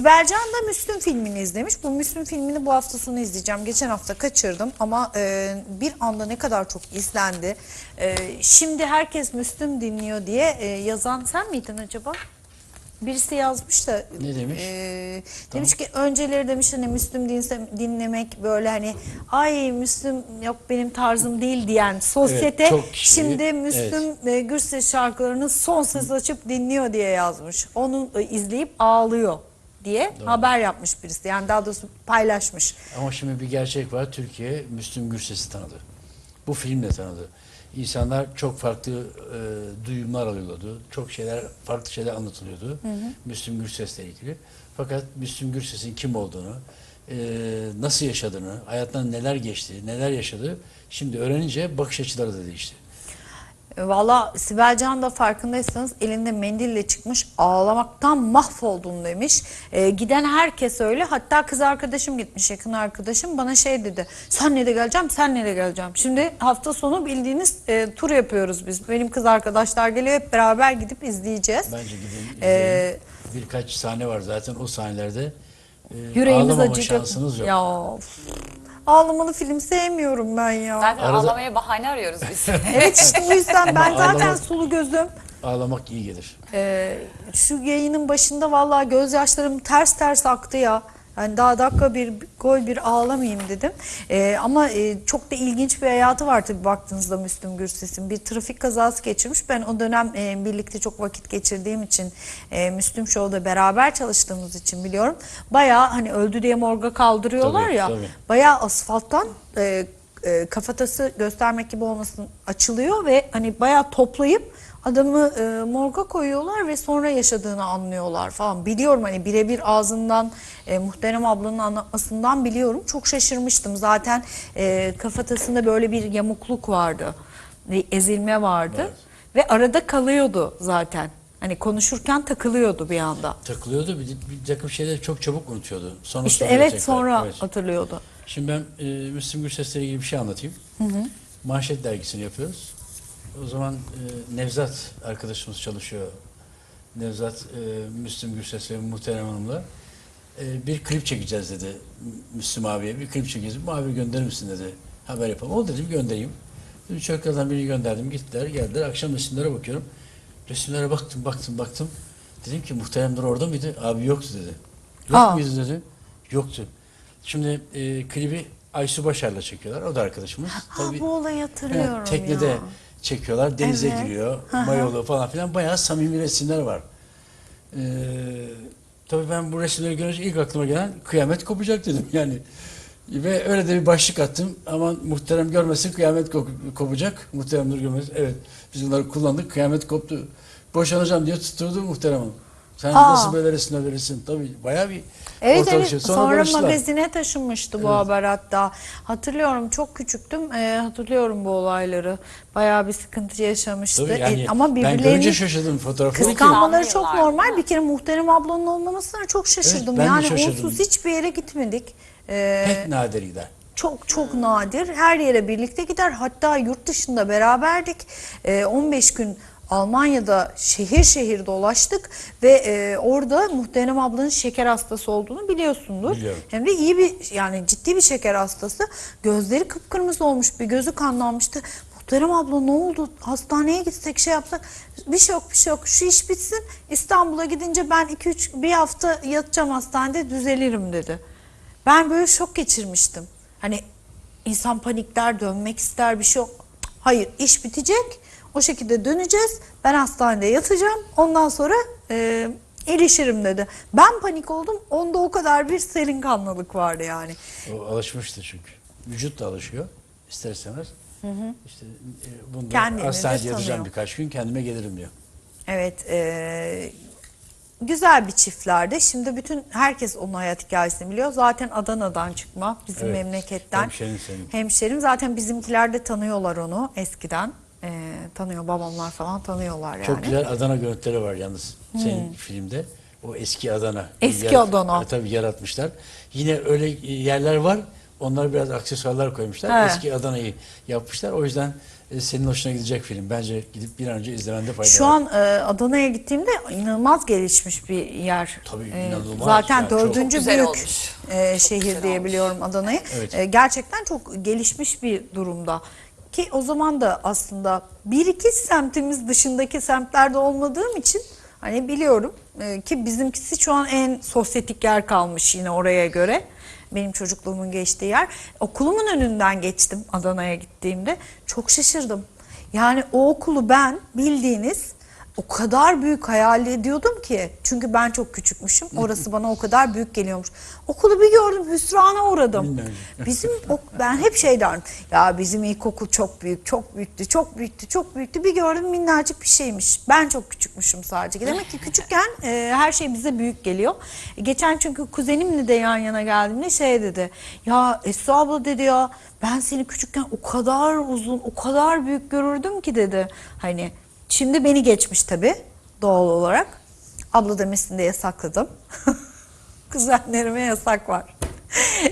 Sibel Can da Müslüm filmini izlemiş. Bu Müslüm filmini bu hafta sonu izleyeceğim. Geçen hafta kaçırdım ama e, bir anda ne kadar çok izlendi. E, şimdi herkes Müslüm dinliyor diye e, yazan sen miydin acaba? Birisi yazmış da Ne demiş? e, demiş ki önceleri demiş hani Müslüm dinse- dinlemek böyle hani ay Müslüm yok benim tarzım değil diyen sosyete çok kişi- şimdi Müslüm e, Gürses şarkılarını son ses açıp dinliyor diye yazmış. Onu e, izleyip ağlıyor diye haber yapmış birisi. Yani daha doğrusu paylaşmış. Ama şimdi bir gerçek var. Türkiye Müslüm Gürses'i tanıdı. Bu filmle tanıdı. İnsanlar çok farklı e, duyumlar alıyordu. Çok şeyler, farklı şeyler anlatılıyordu. Müslüm Gürses'le ilgili. Fakat Müslüm Gürses'in kim olduğunu, e, nasıl yaşadığını, hayattan neler geçti, neler yaşadı şimdi öğrenince bakış açıları da değişti. E, Valla Sibel Can da farkındaysanız elinde mendille çıkmış ağlamaktan mahvoldum demiş. E, giden herkes öyle hatta kız arkadaşım gitmiş yakın arkadaşım bana şey dedi. Sen nereye geleceğim sen nereye geleceğim. Şimdi hafta sonu bildiğiniz e, tur yapıyoruz biz. Benim kız arkadaşlar geliyor hep beraber gidip izleyeceğiz. Bence gidin. Ee. Birkaç sahne var zaten o sahnelerde. E, Yüreğimiz acıyacak. şansınız yok. Ya of. Ağlamalı film sevmiyorum ben ya. Zaten Arada- ağlamaya bahane arıyoruz biz. Evet işte o yüzden ben Ama zaten ağlamak- sulu gözüm. Ağlamak iyi gelir. Ee, şu yayının başında vallahi gözyaşlarım ters ters aktı ya. Yani daha dakika bir gol bir ağlamayayım dedim. Ee, ama e, çok da ilginç bir hayatı var tabii baktığınızda Müslüm Gürses'in. Bir trafik kazası geçirmiş. Ben o dönem e, birlikte çok vakit geçirdiğim için e, Müslüm Show'da beraber çalıştığımız için biliyorum. Bayağı hani öldü diye morga kaldırıyorlar Tabii, ya. tabii. Bayağı asfalttan e, e, kafatası göstermek gibi olmasın açılıyor ve hani bayağı toplayıp adamı e, morga koyuyorlar ve sonra yaşadığını anlıyorlar falan. Biliyorum hani birebir ağzından e, muhterem ablanın anlatmasından biliyorum. Çok şaşırmıştım. Zaten e, kafatasında böyle bir yamukluk vardı. Bir ezilme vardı. Evet. Ve arada kalıyordu zaten. Hani konuşurken takılıyordu bir anda. takılıyordu. Bir, bir takım şeyleri çok çabuk unutuyordu. Sonra İşte evet tekrar. sonra Evet. hatırlıyordu. Şimdi ben e, Müslüm Gürses'le ilgili bir şey anlatayım. Manşet dergisini yapıyoruz. O zaman e, Nevzat arkadaşımız çalışıyor. Nevzat, e, Müslüm Gürses ve Muhterem Hanım'la e, bir klip çekeceğiz dedi Müslüm abiye. Bir klip çekeceğiz. Muhabir gönderir misin dedi. Haber yapalım. Oldu dedim göndereyim. Dedim çocuklardan birini gönderdim. Gittiler geldiler. Akşam resimlere bakıyorum. Resimlere baktım baktım baktım. Dedim ki Muhterem Nur orada mıydı? Abi yoktu dedi. Yok Aa. muydu dedi. Yoktu. Şimdi e, klibi Aysu Başar'la çekiyorlar. O da arkadaşımız. Ha Tabii, bu olayı hatırlıyorum evet, teknede ya. Çekiyorlar. Denize Evet. giriyor. Mayolu falan filan. Bayağı samimi resimler var. Ee, tabii ben bu resimleri görünce ilk aklıma gelen kıyamet kopacak dedim yani. Ve öyle de bir başlık attım. Aman muhterem görmesin kıyamet kop- kopacak. Muhterem Nur görmesin. Evet biz bunları kullandık. Kıyamet koptu. Boşanacağım diye tutturdu muhterem hanım. Sen Aa. nasıl böyle resimler verirsin? Tabii bayağı bir Evet ortalık evet şey. sonra, barıştılar. magazine taşınmıştı bu haber hatta. Hatırlıyorum çok küçüktüm Ee, hatırlıyorum bu olayları. Bayağı bir sıkıntı yaşamıştı. Tabii yani E, ama ben birbirlerini görünce şaşırdım fotoğrafları. ki. kıskanmaları çok normal. Bir kere muhterem ablanın olmamasına çok şaşırdım. ben de yani şaşırdım. onsuz hiçbir yere gitmedik. Ee, Pek nadir gider. çok çok nadir. Her yere birlikte gider. Hatta yurt dışında beraberdik. Ee, 15 gün Almanya'da şehir şehir dolaştık ve e, orada muhterem ablanın şeker hastası olduğunu biliyorsundur. Biliyorum. Hem de iyi bir yani ciddi bir şeker hastası. Gözleri kıpkırmızı olmuş, bir gözü kanlanmıştı. Muhterem abla ne oldu? Hastaneye gitsek şey yapsak. Bir şey yok, bir şey yok. Şu iş bitsin. İstanbul'a gidince ben 2-3 bir hafta yatacağım hastanede düzelirim dedi. Ben böyle şok geçirmiştim. Hani insan panikler, dönmek ister bir şey yok. Hayır, iş bitecek. O şekilde döneceğiz. Ben hastanede yatacağım. Ondan sonra e, iyileşirim dedi. Ben panik oldum. Onda o kadar bir serin kanlılık vardı yani. O alışmıştı çünkü. Vücut da alışıyor ister istemez. İşte e, bunu Kendini de hastanede yatacağım birkaç gün kendime gelirim diyor. Evet, e, güzel bir çiftlerdi. Şimdi bütün herkes onun hayat hikayesini biliyor. Zaten Adana'dan çıkma, bizim Evet, memleketten. hemşerin senin. Hemşerim. Zaten bizimkiler de tanıyorlar onu eskiden. E, tanıyor, babamlar falan tanıyorlar yani. Çok güzel Adana görüntüleri var yalnız senin filmde. O eski Adana. Eski Adana. E, tabii yaratmışlar. Yine öyle yerler var. Onlara biraz aksesuarlar koymuşlar. He. Eski Adana'yı yapmışlar. O yüzden e, senin hoşuna gidecek film. Bence gidip bir an önce izlemende fayda Şu var. an e, Adana'ya gittiğimde inanılmaz gelişmiş bir yer. Tabii, E, inanılmaz. Zaten Yani çok- dördüncü Çok güzel büyük olmuş. e, şehir güzel diye olmuş. biliyorum Adana'yı. Evet. E, gerçekten çok gelişmiş bir durumda. Ki o zaman da aslında bir iki semtimiz dışındaki semtlerde olmadığım için hani biliyorum e, ki bizimkisi şu an en sosyetik yer kalmış yine oraya göre. Benim çocukluğumun geçtiği yer. Okulumun önünden geçtim Adana'ya gittiğimde. Çok şaşırdım. Yani o okulu ben bildiğiniz o kadar büyük hayal ediyordum ki. Çünkü ben çok küçükmüşüm. Orası bana o kadar büyük geliyormuş. Okulu bir gördüm hüsrana uğradım. Bizim ben hep şey derdim. Ya bizim ilkokul çok büyük, çok büyüktü, çok büyüktü, çok büyüktü. Bir gördüm minnacık bir şeymiş. Ben çok küçükmüşüm sadece. Demek ki küçükken e, her şey bize büyük geliyor. E, geçen çünkü kuzenimle de yan yana geldiğimde şey dedi. Ya Esra abla dedi ya ben seni küçükken o kadar uzun, o kadar büyük görürdüm ki dedi. Hani şimdi beni geçmiş tabii doğal olarak. Abla demesini de yasakladım. Kuzenlerime yasak var.